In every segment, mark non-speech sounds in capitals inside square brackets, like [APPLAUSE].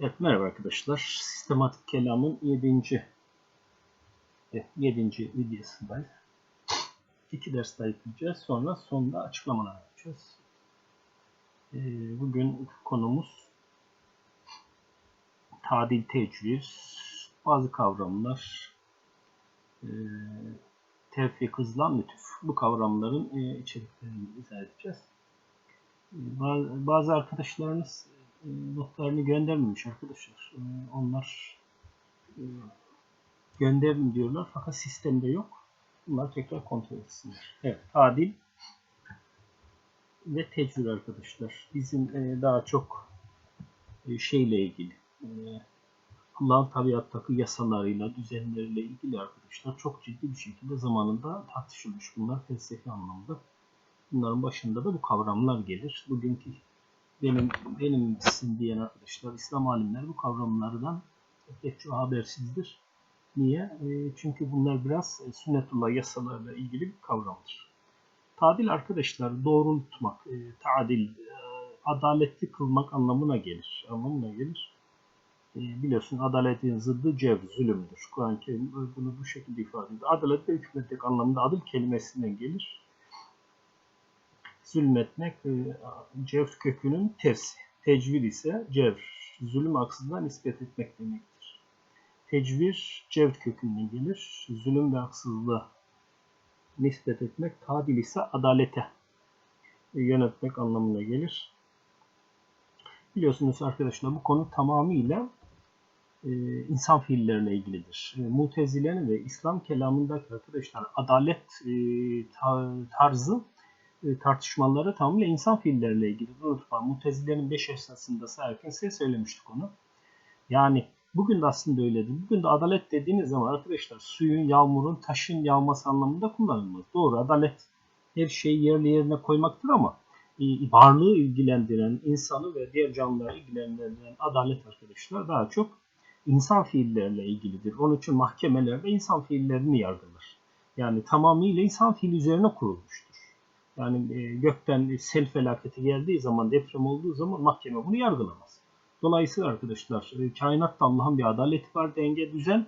Evet merhaba arkadaşlar. Sistematik kelamın 7. 7. videosundayız. İki ders daha ekleyeceğiz. Sonra sonunda açıklamalar yapacağız. Ee, Bugün konumuz tadil tecviz, bazı kavramlar, e, tevfik, hızlan, lütuf. Bu kavramların e, içeriklerini izah edeceğiz. Bazı arkadaşlarınız e, notlarını göndermemiş arkadaşlar. E, Onlar e, gönderin diyorlar fakat sistemde yok. Bunlar tekrar kontrol etsinler. Evet, tadil ve tecrübe arkadaşlar. Bizim daha çok şeyle ilgili Allah'ın tabiattaki yasalarıyla, düzenleriyle ilgili arkadaşlar çok ciddi bir şekilde zamanında tartışılmış bunlar felsefi anlamda. Bunların başında da bu kavramlar gelir. Bugünkü benim benim sizin diyen arkadaşlar, İslam alimleri bu kavramlardan pek çok habersizdir. Niye? E, çünkü bunlar biraz e, sünnetullah yasalarıyla ilgili bir kavramdır. Tadil arkadaşlar doğrultmak, e, tadil, e, adaletli kılmak anlamına gelir. Anlamına gelir. Biliyorsun adaletin zıddı cevr, zulümdür. Kur'an-ı Kerim bunu bu şekilde ifade ediyor. Adalet ve hükmetmek anlamında adil kelimesinden gelir. Zulmetmek e, cevr kökünün tersi. Tecvir ise cevr, zulüm aksızlığa nispet etmek demektir. Tecvir cevr kökünden gelir. Zulüm ve haksızlığa nispet etmek. Tadil ise adalete e, yönetmek anlamına gelir. Biliyorsunuz arkadaşlar bu konu tamamıyla e, insan fiillerine ilgilidir. E, Mutezile'nin ve İslam kelamındaki arkadaşlar adalet ta, tarzı e, tartışmaları tamamıyla insan fiilleriyle ilgili. Unutmayın Mutezile'nin 5 esnasında sayarken size söylemiştik onu. Yani bugün de aslında öyledir. Bugün de adalet dediğiniz zaman arkadaşlar suyun, yağmurun, taşın yağması anlamında kullanılmaz. Doğru adalet her şeyi yerli yerine koymaktır ama e, varlığı ilgilendiren, insanı ve diğer canlıları ilgilendiren adalet arkadaşlar daha çok insan fiilleriyle ilgilidir. Onun için mahkemelerde insan fiillerini yargılar. Yani tamamıyla insan fiili üzerine kurulmuştur. Yani e, gökten sel felaketi geldiği zaman, deprem olduğu zaman mahkeme bunu yargılamaz. Dolayısıyla arkadaşlar e, kainatta Allah'ın bir adaleti var, denge, düzen.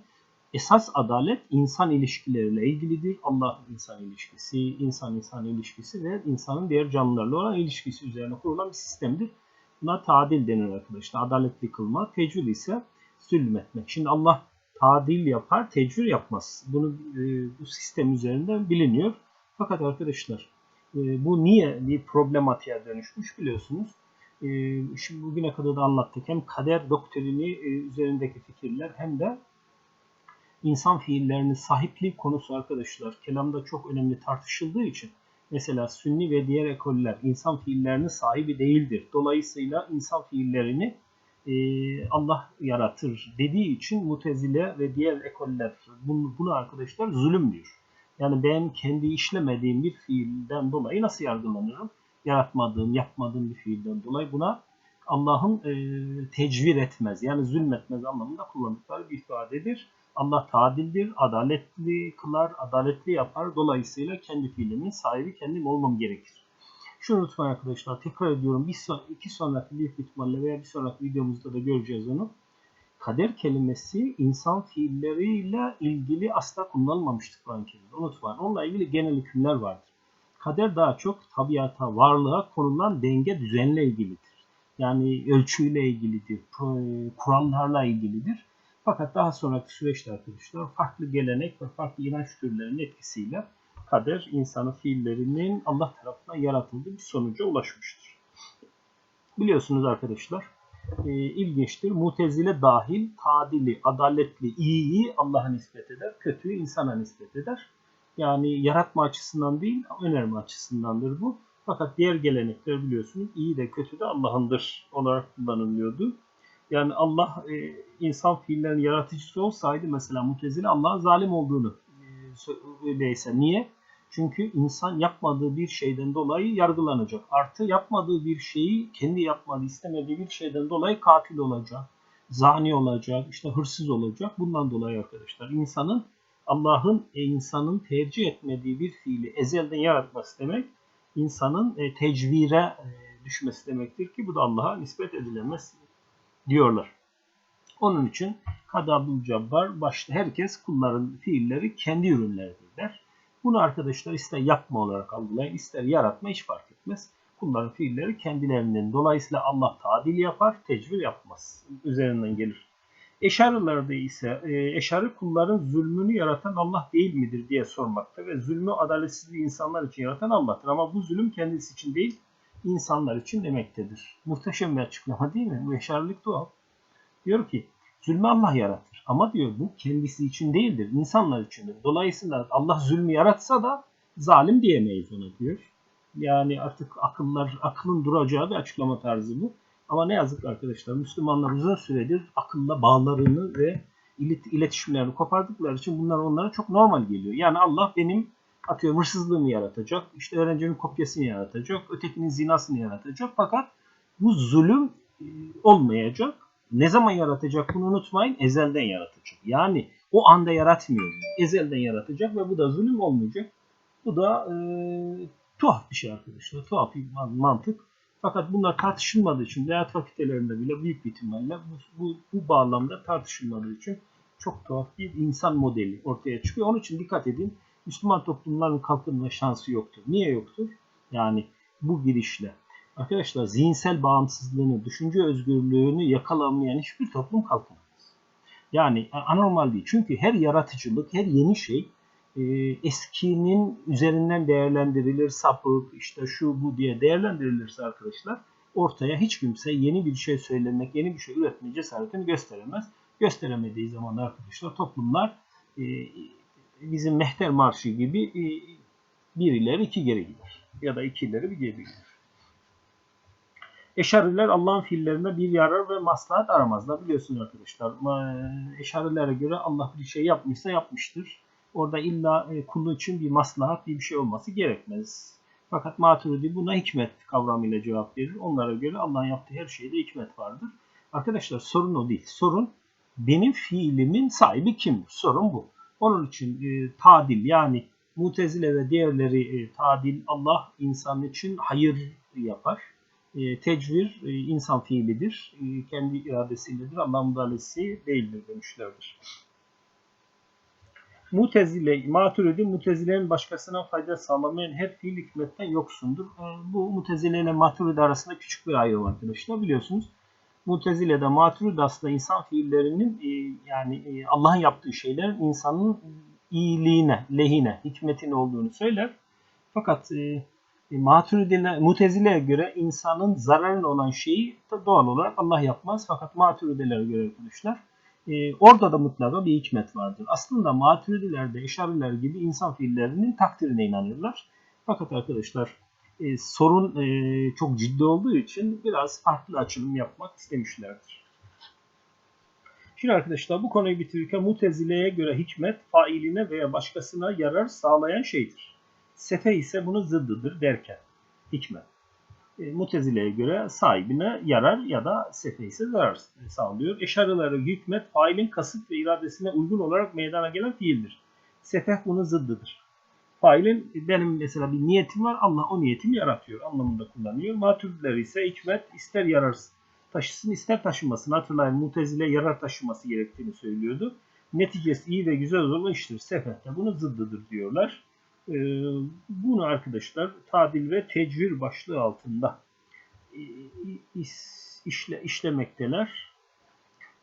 Esas adalet insan ilişkileriyle ilgilidir. Allah insan ilişkisi, insan insan ilişkisi ve insanın diğer canlılarla olan ilişkisi üzerine kurulan bir sistemdir. Buna tadil denir arkadaşlar. Adaletli kılma. Tecrübe ise zulmetmek. Şimdi Allah tadil yapar, tecrübe yapmaz. Bunu e, bu sistem üzerinden biliniyor. Fakat arkadaşlar e, bu niye bir problematiğe dönüşmüş biliyorsunuz. E, şimdi bugüne kadar da anlattık. Hem kader doktrini e, üzerindeki fikirler hem de insan fiillerinin sahipliği konusu arkadaşlar kelamda çok önemli tartışıldığı için mesela sünni ve diğer ekoller insan fiillerinin sahibi değildir. Dolayısıyla insan fiillerini e, Allah yaratır dediği için mutezile ve diğer ekoller bunu, bunu arkadaşlar zulüm diyor. Yani ben kendi işlemediğim bir fiilden dolayı nasıl yargılanırım? Yaratmadığım, yapmadığım bir fiilden dolayı buna Allah'ın e, tecvir etmez yani zulmetmez anlamında kullandıkları bir ifadedir. Allah tadildir, adaletli kılar, adaletli yapar. Dolayısıyla kendi fiilimin sahibi kendim olmam gerekir. Şunu unutmayın arkadaşlar. Tekrar ediyorum. Bir son, iki sonraki büyük ihtimalle veya bir sonraki videomuzda da göreceğiz onu. Kader kelimesi insan fiilleriyle ilgili asla kullanılmamıştır Kur'an-ı Kerim'de. Unutmayın. Onunla ilgili genel hükümler vardır. Kader daha çok tabiata, varlığa konulan denge düzenle ilgilidir. Yani ölçüyle ilgilidir, kurallarla ilgilidir. Fakat daha sonraki süreçte arkadaşlar farklı gelenek ve farklı inanç türlerinin etkisiyle kader insanın fiillerinin Allah tarafından yaratıldığı bir sonuca ulaşmıştır. Biliyorsunuz arkadaşlar e, ilginçtir. Mutezile dahil tadili, adaletli, iyiyi Allah'a nispet eder, kötüyü insana nispet eder. Yani yaratma açısından değil, önerme açısındandır bu. Fakat diğer gelenekler biliyorsunuz iyi de kötü de Allah'ındır olarak kullanılıyordu. Yani Allah e, insan fiillerinin yaratıcısı olsaydı mesela mutezile Allah'ın zalim olduğunu e, öyleyse. Niye? Çünkü insan yapmadığı bir şeyden dolayı yargılanacak. Artı yapmadığı bir şeyi kendi yapmadığı, istemediği bir şeyden dolayı katil olacak. Zani olacak, işte hırsız olacak. Bundan dolayı arkadaşlar insanın Allah'ın insanın tercih etmediği bir fiili ezelden yaratması demek insanın e, tecvire e, düşmesi demektir ki bu da Allah'a nispet edilemez diyorlar. Onun için kadabul cabbar başta herkes kulların fiilleri kendi ürünleridir. Bunu arkadaşlar ister yapma olarak algılayın ister yaratma hiç fark etmez. Kulların fiilleri kendilerinden. Dolayısıyla Allah tadil yapar, tecvir yapmaz. Üzerinden gelir. Eşarılarda ise e, eşarı kulların zulmünü yaratan Allah değil midir diye sormakta ve zulmü adaletsizliği insanlar için yaratan Allah'tır. Ama bu zulüm kendisi için değil, insanlar için demektedir. Muhteşem bir açıklama değil mi? Bu eşarılık doğal. Diyor ki zulmü Allah yaratır. Ama diyor bu kendisi için değildir. insanlar içindir. Dolayısıyla Allah zulmü yaratsa da zalim diyemeyiz ona diyor. Yani artık akıllar, aklın duracağı bir açıklama tarzı bu. Ama ne yazık arkadaşlar Müslümanlar uzun süredir akılla bağlarını ve ilet, iletişimlerini kopardıkları için bunlar onlara çok normal geliyor. Yani Allah benim atıyorum hırsızlığımı yaratacak, işte öğrencimin kopyasını yaratacak, ötekinin zinasını yaratacak. Fakat bu zulüm e, olmayacak. Ne zaman yaratacak bunu unutmayın. Ezelden yaratacak. Yani o anda yaratmıyor. Ezelden yaratacak ve bu da zulüm olmayacak. Bu da e, tuhaf bir şey arkadaşlar. Tuhaf bir mantık. Fakat bunlar tartışılmadığı için ilahiyat fakültelerinde bile büyük bir ihtimalle bu, bu, bu bağlamda tartışılmadığı için çok tuhaf bir insan modeli ortaya çıkıyor. Onun için dikkat edin. Müslüman toplumların kalkınma şansı yoktur. Niye yoktur? Yani bu girişle. Arkadaşlar zihinsel bağımsızlığını, düşünce özgürlüğünü yakalamayan hiçbir toplum kalkınmaz. Yani anormal değil. Çünkü her yaratıcılık, her yeni şey e, eskinin üzerinden değerlendirilir, sapık, işte şu bu diye değerlendirilirse arkadaşlar ortaya hiç kimse yeni bir şey söylemek, yeni bir şey üretme cesaretini gösteremez. Gösteremediği zaman arkadaşlar toplumlar e, bizim Mehter Marşı gibi e, bir ileri iki geri gider. Ya da iki ileri bir geri gider. Eşariler Allah'ın fiillerinde bir yarar ve maslahat aramazlar. Biliyorsunuz arkadaşlar. Eşarilere göre Allah bir şey yapmışsa yapmıştır orada illa e, kulu için bir maslahat bir şey olması gerekmez. Fakat Maturidi buna hikmet kavramıyla cevap verir. Onlara göre Allah'ın yaptığı her şeyde hikmet vardır. Arkadaşlar sorun o değil. Sorun benim fiilimin sahibi kimdir? Sorun bu. Onun için e, tadil yani mutezile ve diğerleri e, tadil Allah insan için hayır yapar. E, tecvir e, insan fiilidir. E, kendi iradesiyledir. Allah müdahalesi değildir demişlerdir. Mutezile, Maturidi Mutezile'nin başkasına fayda sağlamayan her fiil hikmetten yoksundur. Bu Mutezile ile Maturidi arasında küçük bir ayrım arkadaşlar biliyorsunuz. Mutezile de Maturidi aslında insan fiillerinin yani Allah'ın yaptığı şeylerin insanın iyiliğine, lehine, hikmetine olduğunu söyler. Fakat e, Maturidi'ne, Mutezile'ye göre insanın zararlı olan şeyi doğal olarak Allah yapmaz. Fakat Maturidi'lere göre arkadaşlar e, orada da mutlaka bir hikmet vardır. Aslında maturidilerde, eşariler gibi insan fiillerinin takdirine inanırlar. Fakat arkadaşlar e, sorun e, çok ciddi olduğu için biraz farklı açılım yapmak istemişlerdir. Şimdi arkadaşlar bu konuyu bitirirken mutezileye göre hikmet failine veya başkasına yarar sağlayan şeydir. Sefe ise bunun zıddıdır derken hikmet. E, Mutezile'ye göre sahibine yarar ya da sefe ise zarar sağlıyor. Eşarıları hükmet failin kasıt ve iradesine uygun olarak meydana gelen fiildir. Sefeh bunun zıddıdır. Failin benim mesela bir niyetim var Allah o niyetimi yaratıyor anlamında kullanıyor. Maturidiler ise hikmet ister yarar taşısın ister taşımasın. Hatırlayın Mutezile yarar taşıması gerektiğini söylüyordu. Neticesi iyi ve güzel olan iştir. Sefeh de bunun zıddıdır diyorlar. Ee, bunu arkadaşlar tadil ve tecvir başlığı altında e, işle, işlemekteler.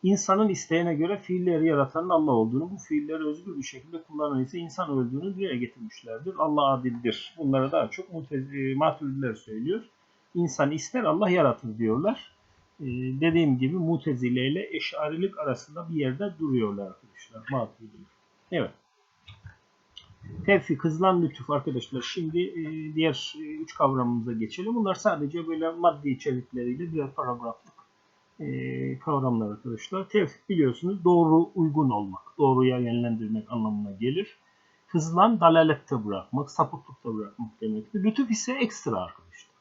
İnsanın isteğine göre fiilleri yaratanın Allah olduğunu, bu fiilleri özgür bir şekilde kullanan ise insan öldüğünü dile getirmişlerdir. Allah adildir. Bunlara daha çok e, maturidiler söylüyor. İnsan ister Allah yaratır diyorlar. Ee, dediğim gibi mutezile ile eşarilik arasında bir yerde duruyorlar arkadaşlar. Maturidiler. Evet. Tevfik, hızlan, lütuf arkadaşlar. Şimdi e, diğer e, üç kavramımıza geçelim. Bunlar sadece böyle maddi içerikleriyle birer paragraflık e, kavramlar arkadaşlar. Tevfik biliyorsunuz doğru uygun olmak, doğruya yönlendirmek anlamına gelir. Hızlan dalalette bırakmak, sapıklıkta bırakmak demektir. Lütuf ise ekstra arkadaşlar.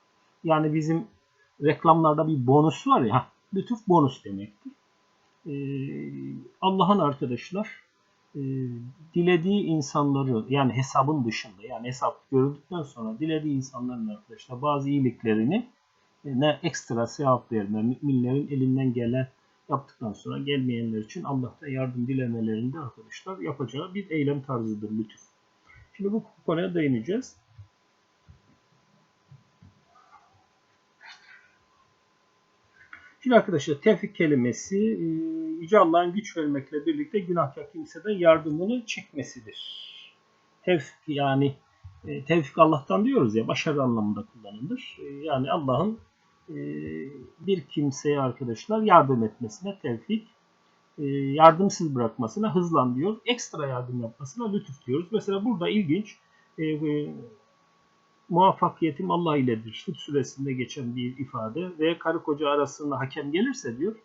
Yani bizim reklamlarda bir bonus var ya, lütuf bonus demektir. Ee, Allah'ın arkadaşlar e, dilediği insanları yani hesabın dışında yani hesap görüldükten sonra dilediği insanların arkadaşlar bazı iyiliklerini e, ne ekstra sevap verme, müminlerin elinden gelen yaptıktan sonra gelmeyenler için Allah'tan yardım dilemelerinde arkadaşlar yapacağı bir eylem tarzıdır lütuf. Şimdi bu konuya değineceğiz. Şimdi arkadaşlar tevfik kelimesi e, Yüce Allah'ın güç vermekle birlikte günahkar kimseden yardımını çekmesidir. Tevfik yani e, tevfik Allah'tan diyoruz ya başarı anlamında kullanılır. E, yani Allah'ın bir kimseye arkadaşlar yardım etmesine tevfik, yardımsız bırakmasına hızlan diyor. Ekstra yardım yapmasına lütuf diyoruz. Mesela burada ilginç muvaffakiyetim Allah iledir. Hud suresinde geçen bir ifade ve karı koca arasında hakem gelirse diyor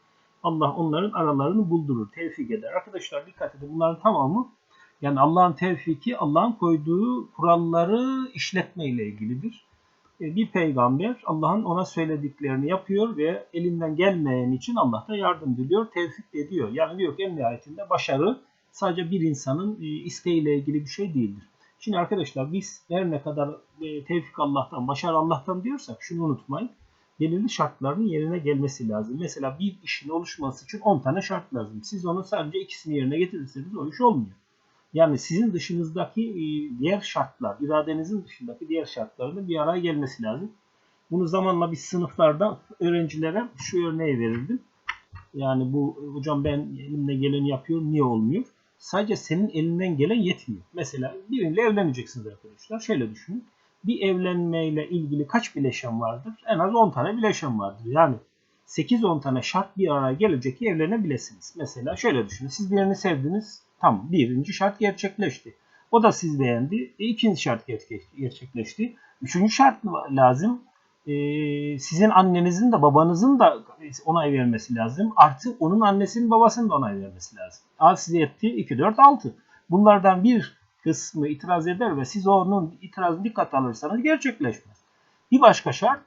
Allah onların aralarını buldurur, tevfik eder. Arkadaşlar dikkat edin bunların tamamı yani Allah'ın tevfiki Allah'ın koyduğu kuralları işletme ile ilgilidir. E, bir peygamber Allah'ın ona söylediklerini yapıyor ve elinden gelmeyen için Allah da yardım diliyor, tevfik ediyor. Yani diyor ki en nihayetinde başarı sadece bir insanın e, isteğiyle ilgili bir şey değildir. Şimdi arkadaşlar biz her ne kadar e, tevfik Allah'tan, başarı Allah'tan diyorsak şunu unutmayın. Belirli şartların yerine gelmesi lazım. Mesela bir işin oluşması için 10 tane şart lazım. Siz onun sadece ikisini yerine getirirseniz o iş olmuyor. Yani sizin dışınızdaki e, diğer şartlar, iradenizin dışındaki diğer şartların bir araya gelmesi lazım. Bunu zamanla biz sınıflarda öğrencilere şu örneği verirdim. Yani bu hocam ben elimde geleni yapıyorum niye olmuyor? Sadece senin elinden gelen yetmiyor. Mesela biriyle evleneceksiniz arkadaşlar. Şöyle düşünün. Bir evlenmeyle ilgili kaç bileşen vardır? En az 10 tane bileşen vardır. Yani 8-10 tane şart bir araya gelecek ki evlenebilirsiniz. Mesela şöyle düşünün. Siz birini sevdiniz. Tamam birinci şart gerçekleşti. O da siz beğendi. E, ikinci şart gerçekleşti. Üçüncü şart lazım. E, sizin annenizin de babanızın da onay vermesi lazım. Artı onun annesinin babasının da onay vermesi lazım. A size etti 2, 4, 6. Bunlardan bir kısmı itiraz eder ve siz onun itirazını dikkat alırsanız gerçekleşmez. Bir başka şart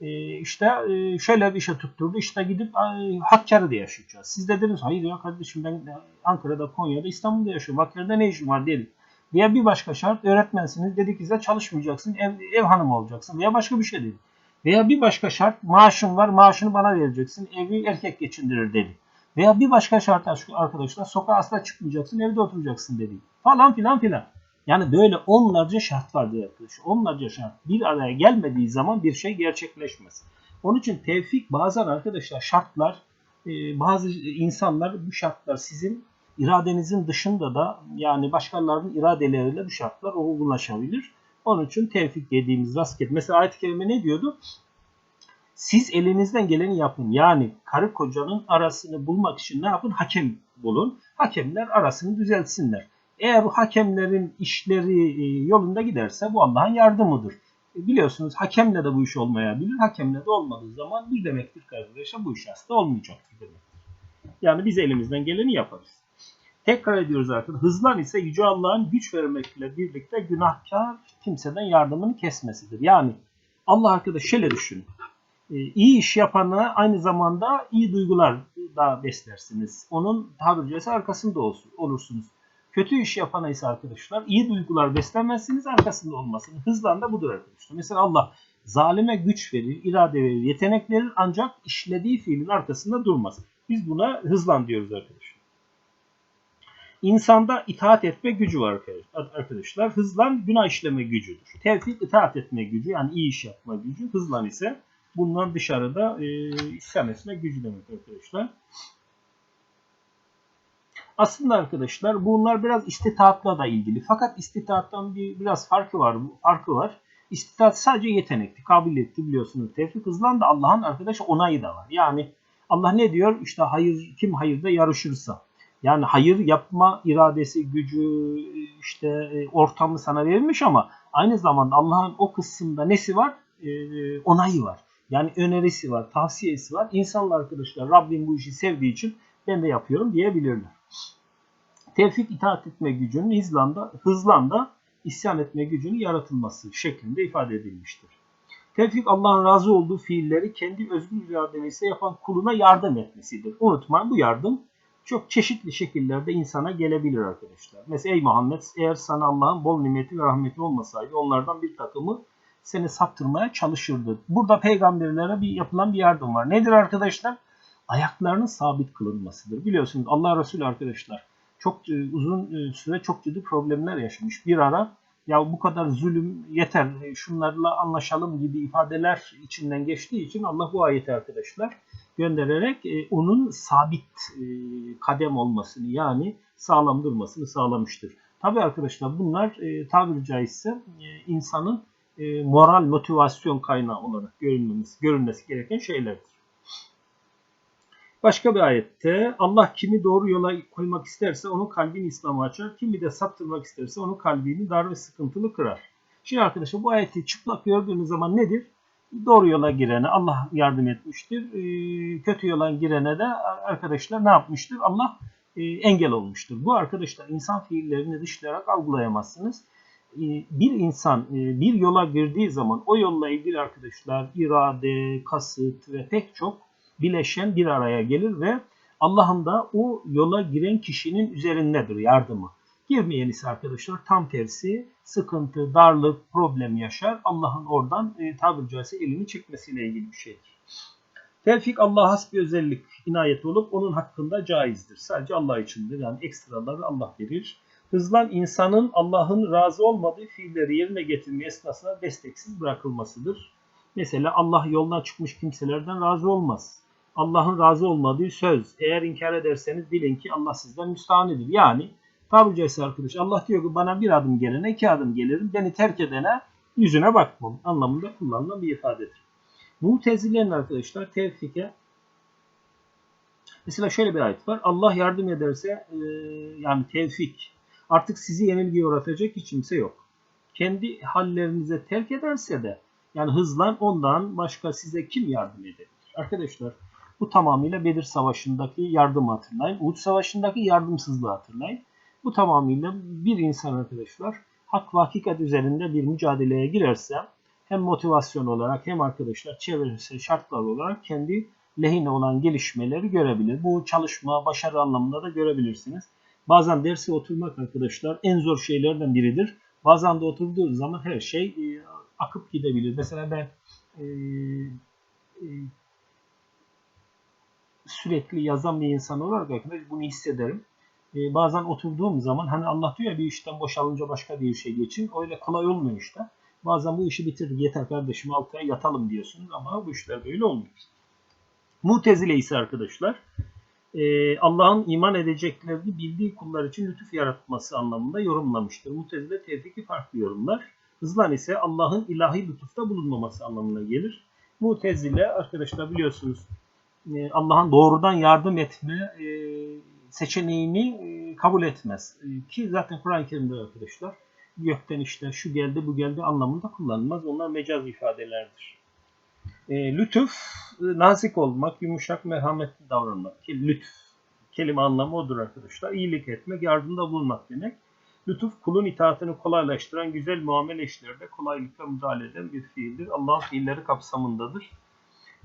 e, işte e, şöyle bir şey tutturdu işte gidip e, Hakkari'de yaşayacağız. Siz de dediniz hayır ya kardeşim ben Ankara'da, Konya'da, İstanbul'da yaşıyorum. Hakkari'de ne işim var dedi. Veya bir başka şart öğretmensiniz dedi ki size çalışmayacaksın ev, ev hanımı olacaksın veya başka bir şey dedi. Veya bir başka şart maaşın var maaşını bana vereceksin evi erkek geçindirir dedi. Veya bir başka şart arkadaşlar sokağa asla çıkmayacaksın evde oturacaksın dedi. Falan filan filan. Yani böyle onlarca şart vardır arkadaşlar. Onlarca şart bir araya gelmediği zaman bir şey gerçekleşmez. Onun için tevfik bazen arkadaşlar şartlar e, bazı insanlar bu şartlar sizin iradenizin dışında da yani başkalarının iradeleriyle bu şartlar uygulaşabilir. Onun için tevfik dediğimiz rastgele. Mesela ayet-i kerime ne diyordu? Siz elinizden geleni yapın. Yani karı kocanın arasını bulmak için ne yapın? Hakem bulun. Hakemler arasını düzeltsinler. Eğer bu hakemlerin işleri e, yolunda giderse bu Allah'ın yardımıdır. E, biliyorsunuz hakemle de bu iş olmayabilir. Hakemle de olmadığı zaman bir demektir kardeşler bu iş aslında olmayacak demektir. Yani biz elimizden geleni yaparız. Tekrar ediyoruz arkadaşlar. Hızlan ise Yüce Allah'ın güç vermekle birlikte günahkar kimseden yardımını kesmesidir. Yani Allah arkadaş şöyle düşünün. Ee, iyi iş yapana aynı zamanda iyi duygular da beslersiniz. Onun tabiri caizse arkasında olsun, olursunuz. Kötü iş yapana ise arkadaşlar iyi duygular beslemezsiniz arkasında olmasını. Hızlan da budur arkadaşlar. Mesela Allah zalime güç verir, irade verir, yetenek verir ancak işlediği fiilin arkasında durmaz. Biz buna hızlan diyoruz arkadaşlar. İnsanda itaat etme gücü var arkadaşlar. Hızlan günah işleme gücüdür. Tevfik itaat etme gücü yani iyi iş yapma gücü. Hızlan ise bundan dışarıda e, isyan etme gücü demek arkadaşlar. Aslında arkadaşlar bunlar biraz istitaatla da ilgili. Fakat istitaattan bir biraz farkı var. Farkı var. İstitaat sadece yetenekti, kabiliyetti biliyorsunuz. Tevfik hızlan da Allah'ın arkadaşı onayı da var. Yani Allah ne diyor? İşte hayır kim hayırda yarışırsa yani hayır yapma iradesi, gücü, işte e, ortamı sana verilmiş ama aynı zamanda Allah'ın o kısımda nesi var? E, onayı var. Yani önerisi var, tavsiyesi var. İnsanlar arkadaşlar Rabbim bu işi sevdiği için ben de yapıyorum diyebilirler. Tevfik itaat etme gücünün hızlanda, hızlanda isyan etme gücünün yaratılması şeklinde ifade edilmiştir. Tevfik Allah'ın razı olduğu fiilleri kendi özgür iradesiyle yapan kuluna yardım etmesidir. Unutmayın bu yardım çok çeşitli şekillerde insana gelebilir arkadaşlar. Mesela ey Muhammed eğer sana Allah'ın bol nimeti ve rahmeti olmasaydı onlardan bir takımı seni saptırmaya çalışırdı. Burada peygamberlere bir yapılan bir yardım var. Nedir arkadaşlar? Ayaklarının sabit kılınmasıdır. Biliyorsunuz Allah Resulü arkadaşlar çok e, uzun e, süre çok ciddi problemler yaşamış. Bir ara ya bu kadar zulüm yeter e, şunlarla anlaşalım gibi ifadeler içinden geçtiği için Allah bu ayeti arkadaşlar göndererek onun sabit kadem olmasını yani sağlam durmasını sağlamıştır. Tabi arkadaşlar bunlar tabiri caizse insanın moral motivasyon kaynağı olarak görünmesi, görünmesi gereken şeylerdir. Başka bir ayette Allah kimi doğru yola koymak isterse onun kalbini İslam'a açar. Kimi de saptırmak isterse onun kalbini dar ve sıkıntılı kırar. Şimdi arkadaşlar bu ayeti çıplak gördüğünüz zaman nedir? Doğru yola girene Allah yardım etmiştir. Ee, kötü yola girene de arkadaşlar ne yapmıştır? Allah e, engel olmuştur. Bu arkadaşlar insan fiillerini dışlayarak algılayamazsınız. Ee, bir insan e, bir yola girdiği zaman o yolla ilgili arkadaşlar irade, kasıt ve pek çok bileşen bir araya gelir ve Allah'ın da o yola giren kişinin üzerindedir yardımı. Girmeyen ise arkadaşlar tam tersi sıkıntı, darlık, problem yaşar. Allah'ın oradan e, tabiri caizse elini çekmesiyle ilgili bir şeydir. Tevfik Allah'a has bir özellik, inayet olup onun hakkında caizdir. Sadece Allah içindir. Yani ekstraları Allah verir. Hızlan insanın Allah'ın razı olmadığı fiilleri yerine getirme esnasında desteksiz bırakılmasıdır. Mesela Allah yoluna çıkmış kimselerden razı olmaz. Allah'ın razı olmadığı söz. Eğer inkar ederseniz bilin ki Allah sizden müstahanidir. Yani tabiri caizse arkadaş Allah diyor ki bana bir adım gelene iki adım gelirim. Beni terk edene yüzüne bakmam anlamında kullanılan bir ifadedir. Mutezilerin arkadaşlar tevfike mesela şöyle bir ayet var. Allah yardım ederse e, yani tevfik artık sizi yenilgiye uğratacak hiç kimse yok. Kendi hallerinize terk ederse de yani hızlan ondan başka size kim yardım edebilir? Arkadaşlar bu tamamıyla Bedir Savaşı'ndaki yardımı hatırlayın. Uhud Savaşı'ndaki yardımsızlığı hatırlayın. Bu tamamıyla bir insan arkadaşlar hak ve hakikat üzerinde bir mücadeleye girerse hem motivasyon olarak hem arkadaşlar çevresel şartlar olarak kendi lehine olan gelişmeleri görebilir. Bu çalışma, başarı anlamında da görebilirsiniz. Bazen derse oturmak arkadaşlar en zor şeylerden biridir. Bazen de oturduğu zaman her şey e, akıp gidebilir. Mesela ben e, e, sürekli yazan bir insan olarak arkadaş bunu hissederim. E, bazen oturduğum zaman hani Allah diyor ya bir işten boşalınca başka bir işe geçin. Öyle kolay olmuyor işte. Bazen bu işi bitir yeter kardeşim altıya yatalım diyorsunuz ama bu işler böyle olmuyor. Mutezile ise arkadaşlar e, Allah'ın iman edeceklerini bildiği kullar için lütuf yaratması anlamında yorumlamıştır. Mutezile tevfiki farklı yorumlar. Hızlan ise Allah'ın ilahi lütufta bulunmaması anlamına gelir. Mutezile arkadaşlar biliyorsunuz e, Allah'ın doğrudan yardım etme e, seçeneğini e, kabul etmez. Ki zaten Kur'an-ı Kerim'de arkadaşlar gökten işte şu geldi bu geldi anlamında kullanılmaz. Onlar mecaz ifadelerdir. Lütuf, nazik olmak, yumuşak, merhametli davranmak. Ki lütuf, kelime anlamı odur arkadaşlar. İyilik etmek, yardımda bulunmak demek. Lütuf kulun itaatini kolaylaştıran güzel muamele işlerde kolaylıkla müdahale eden bir fiildir. Allah'ın fiilleri kapsamındadır.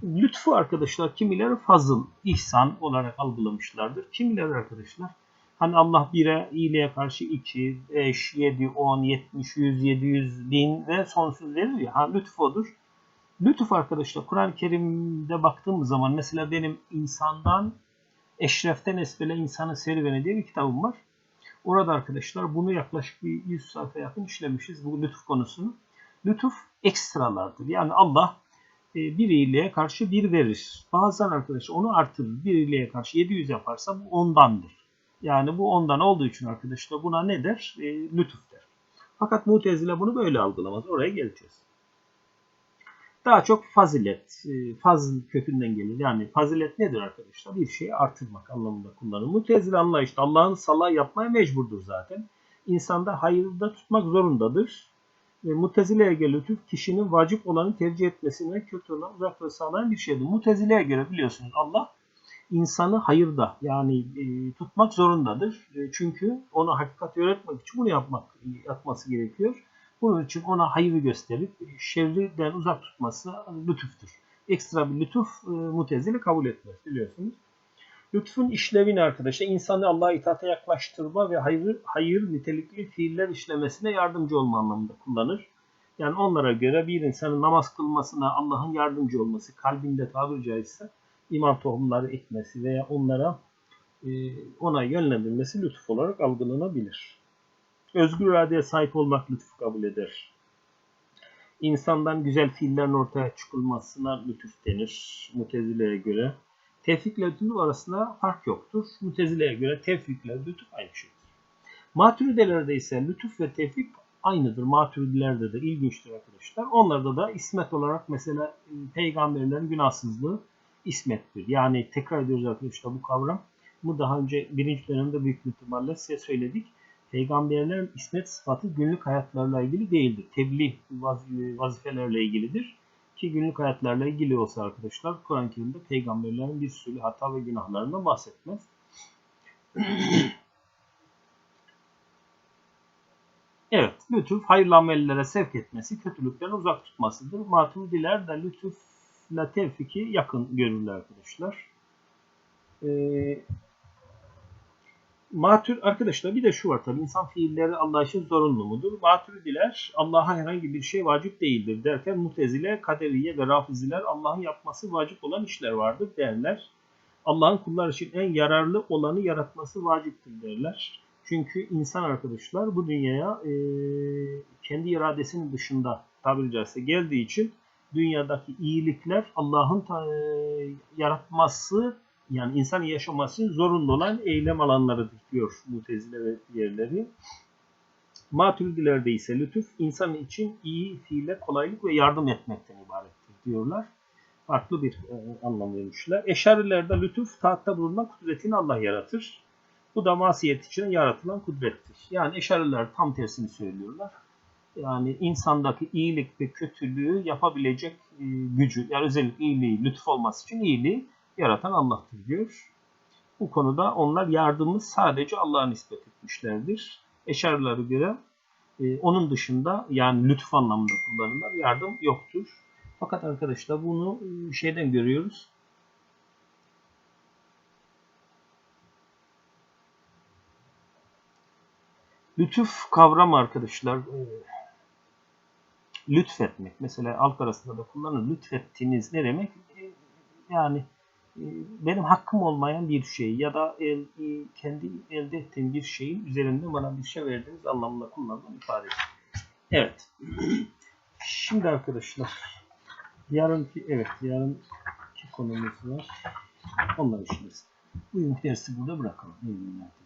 Lütfu arkadaşlar kimileri fazıl, ihsan olarak algılamışlardır. Kimileri arkadaşlar hani Allah bire iyiliğe karşı 2, 5, 7, 10, 70, 100, 700, 1000 ve sonsuz verir ya. Ha, lütuf odur. Lütuf arkadaşlar Kur'an-ı Kerim'de baktığımız zaman mesela benim insandan Eşreften Esfele insanın serüveni diye bir kitabım var. Orada arkadaşlar bunu yaklaşık bir 100 sayfa yakın işlemişiz bu lütuf konusunu. Lütuf ekstralardır. Yani Allah e, bir iyiliğe karşı bir verir. Bazen arkadaşlar onu artırır. Bir iyiliğe karşı 700 yaparsa bu ondandır. Yani bu ondan olduğu için arkadaşlar buna ne der? E, lütuf der. Fakat mutezile bunu böyle algılamaz. Oraya geleceğiz. Daha çok fazilet, e, fazl kökünden gelir. Yani fazilet nedir arkadaşlar? Bir şeyi artırmak anlamında kullanılır. Mutezile anlayışta Allah'ın salah yapmaya mecburdur zaten. İnsanda hayırda tutmak zorundadır. E, Mutezile'ye göre lütuf kişinin vacip olanı tercih etmesine kötü olan uzaklığı sağlayan bir şeydir. Mutezile'ye göre biliyorsunuz Allah insanı hayırda yani e, tutmak zorundadır. E, çünkü ona hakikat öğretmek için bunu yapmak yapması gerekiyor. Bunun için ona hayırı gösterip şerriden uzak tutması lütuftur. Ekstra bir lütuf e, mutezile kabul etmez biliyorsunuz. Lütfun işlevini arkadaşlar insanı Allah'a itaate yaklaştırma ve hayır, hayır nitelikli fiiller işlemesine yardımcı olma anlamında kullanır. Yani onlara göre bir insanın namaz kılmasına Allah'ın yardımcı olması, kalbinde tabiri caizse iman tohumları ekmesi veya onlara e, ona yönlendirilmesi lütuf olarak algılanabilir. Özgür iradeye sahip olmak lütuf kabul eder. İnsandan güzel fiillerin ortaya çıkılmasına lütuf denir Mutezile'ye göre. Tevfik ile lütuf arasında fark yoktur. Mutezile'ye göre tevfik ile lütuf aynı şeydir. Maturidelerde ise lütuf ve tevfik aynıdır. Maturidilerde de ilginçtir arkadaşlar. Onlarda da ismet olarak mesela e, peygamberlerin günahsızlığı ismettir. Yani tekrar ediyoruz arkadaşlar bu kavram. Bu daha önce birinci dönemde büyük ihtimalle size söyledik. Peygamberlerin ismet sıfatı günlük hayatlarla ilgili değildir. Tebliğ vaz- vazifelerle ilgilidir. Ki günlük hayatlarla ilgili olsa arkadaşlar Kur'an-ı Kerim'de peygamberlerin bir sürü hata ve günahlarından bahsetmez. [CLEARS THROAT] Evet, lütuf hayırlı amellere sevk etmesi, kötülükten uzak tutmasıdır. Maturidiler de lütufla tevfiki yakın görürler arkadaşlar. Ee, Matur arkadaşlar bir de şu var tabi insan fiilleri Allah için zorunlu mudur? Maturidiler Allah'a herhangi bir şey vacip değildir derken Mutezile, Kaderiye ve Rafiziler Allah'ın yapması vacip olan işler vardır derler. Allah'ın kullar için en yararlı olanı yaratması vaciptir derler. Çünkü insan arkadaşlar bu dünyaya e, kendi iradesinin dışında tabiri caizse geldiği için dünyadaki iyilikler Allah'ın e, yaratması yani insan yaşaması zorunlu olan eylem alanlarıdır diyor Mutezile ve diğerleri. Maturidilerde ise lütuf insan için iyi fiile kolaylık ve yardım etmekten ibarettir diyorlar. Farklı bir e, anlam vermişler. Eşarilerde lütuf taatta bulunan kudretini Allah yaratır. Bu da masiyet için yaratılan kudrettir. Yani eşariler tam tersini söylüyorlar. Yani insandaki iyilik ve kötülüğü yapabilecek e, gücü, yani özellikle iyiliği, lütuf olması için iyiliği yaratan Allah'tır diyor. Bu konuda onlar yardımı sadece Allah'a nispet etmişlerdir. Eşarilara göre e, onun dışında yani lütuf anlamında kullanırlar. Yardım yoktur. Fakat arkadaşlar bunu e, şeyden görüyoruz. Lütuf kavramı arkadaşlar e, lütfetmek. Mesela halk arasında da kullanılır. Lütfettiniz ne demek? E, Yani benim hakkım olmayan bir şey ya da el, e, kendi elde ettiğim bir şeyin üzerinde bana bir şey verdiğiniz anlamında kullanılan ifade. Evet. Şimdi arkadaşlar yarınki evet yarınki konumuz var. Onları işleriz. Bugünkü dersi burada bırakalım. İyi günler.